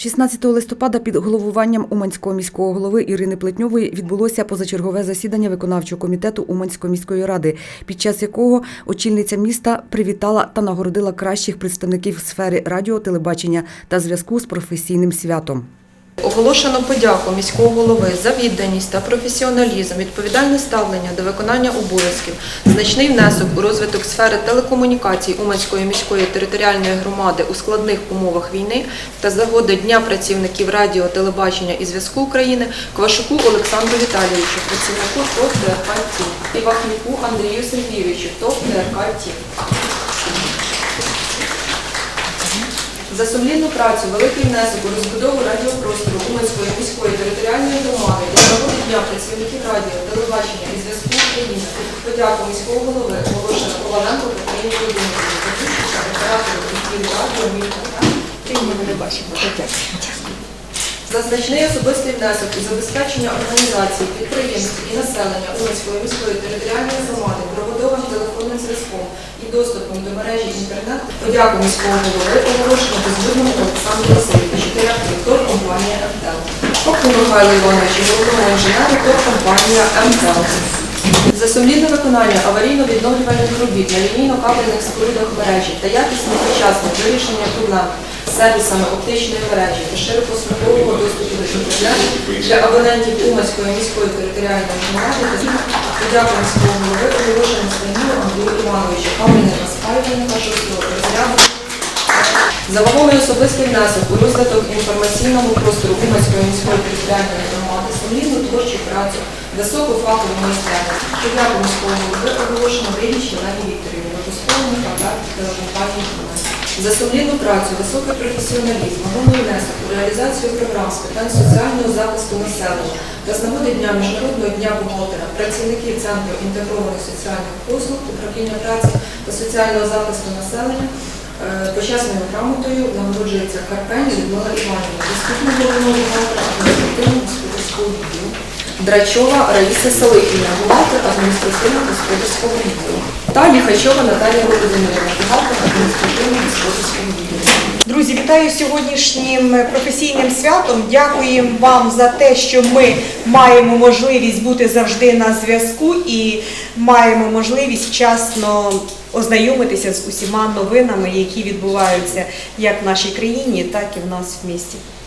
16 листопада під головуванням Уманського міського голови Ірини Плетньової відбулося позачергове засідання виконавчого комітету Уманської міської ради, під час якого очільниця міста привітала та нагородила кращих представників сфери радіо, телебачення та зв'язку з професійним святом. Оголошено подяку міського голови за відданість та професіоналізм, відповідальне ставлення до виконання обов'язків, значний внесок у розвиток сфери телекомунікацій Уманської міської територіальної громади у складних умовах війни та загоди Дня працівників радіо, телебачення і зв'язку України Квашуку Олександру Віталійовичу, працівнику ТОВ ТРК «Ті» і Вахнюку Андрію Сергійовичу, ТОВ ТРК «Ті». За сумлінну працю, великий внесок у розбудову радіопростору Уманської міської територіальної громади нагоди Дня працівників радіо, телебачення і зв'язку України подяку міського голови Волошина Коваленко Катерині Володимирівні, та оператору ефіру радіо «Мілька». За значний особистий внесок у забезпечення організації, підприємств і населення Уманської міської територіальної громади подяку міського голови оголошено безвидному Олександру Васильовичу, директору ТОР компанія МТЛ. Попу Михайло Іванович, головному інженеру ТОР компанія МТЛ. За сумлінне виконання аварійно-відновлювальних робіт на лінійно-кабельних спорудах мережі та якісне вчасне вирішення проблем з сервісами оптичної мережі та широкосмугового доступу до інтернету для абонентів Уманської міської територіальної громади та подяку міського голови оголошено Станілу за вагомий особистий внесок у розвиток інформаційного простору Уманської міської територіальної громади, сумлінну творчу працю, високу фахову майстерність, подяку міського голови оголошено Риліч Єлені Вікторівні, випусковому контракті телекомпанії. За сумлінну працю, високий професіоналізм, вагомий внесок у реалізацію програм з питань соціального захисту населення та з нагоди Дня Міжнародного дня бухгалтера, працівників Центру інтегрованих соціальних послуг, управління праці та соціального захисту населення Е, Почесною грамотою нагороджується Карпень Людмила Іванівна, заступник головного бухгалтера адміністративного господарського відділу. Драчова Раїса Салихівна, бухгалтер адміністративно-господарського відділу. Та Ліхачова Наталія Володимирівна, бухгалтер адміністративного господарського відділу. Друзі, вітаю сьогоднішнім професійним святом. Дякуємо вам за те, що ми маємо можливість бути завжди на зв'язку і маємо можливість вчасно ознайомитися з усіма новинами, які відбуваються як в нашій країні, так і в нас в місті.